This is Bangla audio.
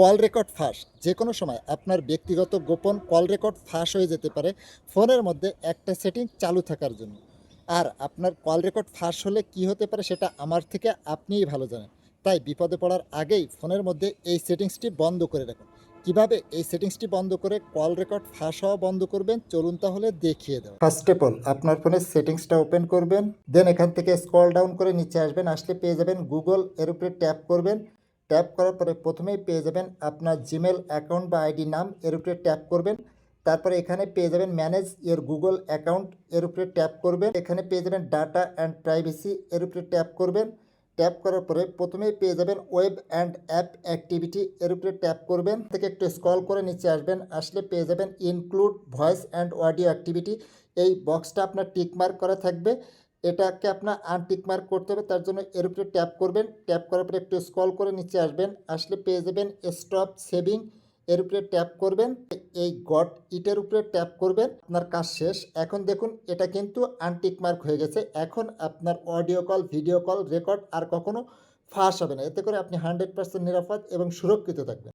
কল রেকর্ড ফাঁস। যে কোনো সময় আপনার ব্যক্তিগত গোপন কল রেকর্ড ফাঁস হয়ে যেতে পারে। ফোনের মধ্যে একটা সেটিং চালু থাকার জন্য। আর আপনার কল রেকর্ড ফাঁস হলে কি হতে পারে সেটা আমার থেকে আপনিই ভালো জানেন। তাই বিপদে পড়ার আগেই ফোনের মধ্যে এই সেটিংসটি বন্ধ করে রাখুন। কীভাবে এই সেটিংসটি বন্ধ করে কল রেকর্ড ফাঁস হওয়া বন্ধ করবেন চলুন তাহলে দেখিয়ে দেব ফার্স্ট অফ অল আপনার ফোনের সেটিংসটা ওপেন করবেন। দেন এখান থেকে স্ক্রল ডাউন করে নিচে আসবেন। আসলে পেয়ে যাবেন গুগল এর উপরে ট্যাপ করবেন। ট্যাপ করার পরে প্রথমেই পেয়ে যাবেন আপনার জিমেল অ্যাকাউন্ট বা আইডি নাম, এর উপরে ট্যাপ করবেন। তারপরে এখানে পেয়ে যাবেন ম্যানেজ ইয়োর গুগল অ্যাকাউন্ট, এর উপরে ট্যাপ করবেন। এখানে পেয়ে যাবেন ডাটা অ্যান্ড প্রাইভেসি, এর উপরে ট্যাপ করবেন। ট্যাপ করার পরে প্রথমেই পেয়ে যাবেন ওয়েব অ্যান্ড অ্যাপ অ্যাক্টিভিটি, এর উপরে ট্যাপ করবেন। থেকে একটু স্ক্রল করে নিচে আসবেন, আসলে পেয়ে যাবেন include voice and audio activity. এই বক্সটা আপনার টিকমার্ক করা থাকবে। এটাকে আপনার আনটিক মার্ক করতে হবে, তার জন্য এর উপরে ট্যাপ করবেন। ট্যাপ করার পরে একটু স্ক্রল করে নিচে আসবেন। আসলে পেয়ে যাবেন স্টপ সেভিং এর উপরে ট্যাপ করবেন। এই গট ইটের উপরে ট্যাপ করবেন। আপনার কাজ শেষ। এখন দেখুন, এটা কিন্তু আনটিক মার্ক হয়ে গেছে। এখন আপনার audio call video call record আর কখনো ফাঁস হবে না। এতে করে আপনি হান্ড্রেড পার্সেন্ট নিরাপদ এবং সুরক্ষিত থাকবেন।